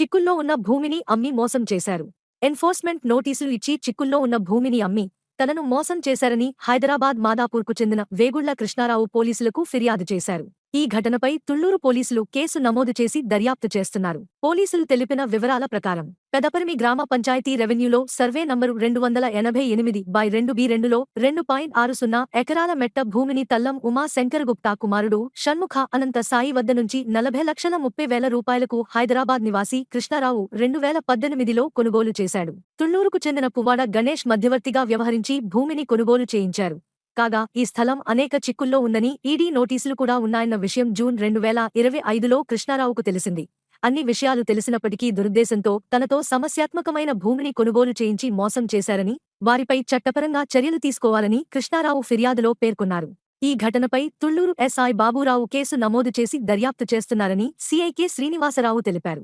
చిక్కుల్లో ఉన్న భూమిని అమ్మి మోసం చేశారు. ఎన్ఫోర్స్మెంట్ నోటీసులు ఇచ్చి చిక్కుల్లో ఉన్న భూమిని అమ్మి తనను మోసం చేశారని హైదరాబాద్ మాదాపూర్కు చెందిన వేగుళ్ళ కృష్ణారావు పోలీసులకు ఫిర్యాదు చేశారు. ఈ ఘటనపై తుళ్ళూరు పోలీసులు కేసు నమోదు చేసి దర్యాప్తు చేస్తున్నారు. పోలీసులు తెలిపిన వివరాల ప్రకారం పెదపరిమి గ్రామ పంచాయతీ రెవెన్యూలో సర్వే నంబరు రెండు వందల ఎనభై ఎనిమిది బై రెండు బి రెండులో రెండు పాయింట్ ఆరు సున్నా ఎకరాల మెట్ట భూమిని తల్లం ఉమా శంకరగుప్తా కుమారుడు షణ్ముఖ అనంత సాయి వద్ద నుంచి నలభై లక్షల ముప్పై వేల రూపాయలకు హైదరాబాద్ నివాసి కృష్ణారావు రెండు వేల పద్దెనిమిదిలో కొనుగోలు చేశాడు. తుళ్ళూరుకు చెందిన పువ్వాడ గణేష్ మధ్యవర్తిగా వ్యవహరించి భూమిని కొనుగోలు చేయించారు. కాగా ఈ స్థలం అనేక చిక్కుల్లో ఉందని ఈడీ నోటీసులు కూడా ఉన్నాయన్న విషయం జూన్ రెండు వేల ఇరవై ఐదులో కృష్ణారావుకు తెలిసింది. అన్ని విషయాలు తెలిసినప్పటికీ దురుద్దేశంతో తనతో సమస్యాత్మకమైన భూమిని కొనుగోలు చేయించి మోసం చేశారని వారిపై చట్టపరంగా చర్యలు తీసుకోవాలని కృష్ణారావు ఫిర్యాదులో పేర్కొన్నారు. ఈ ఘటనపై తుళ్ళూరు ఎస్ఐ బాబూరావు కేసు నమోదు చేసి దర్యాప్తు చేస్తున్నారని సీఐకే శ్రీనివాసరావు తెలిపారు.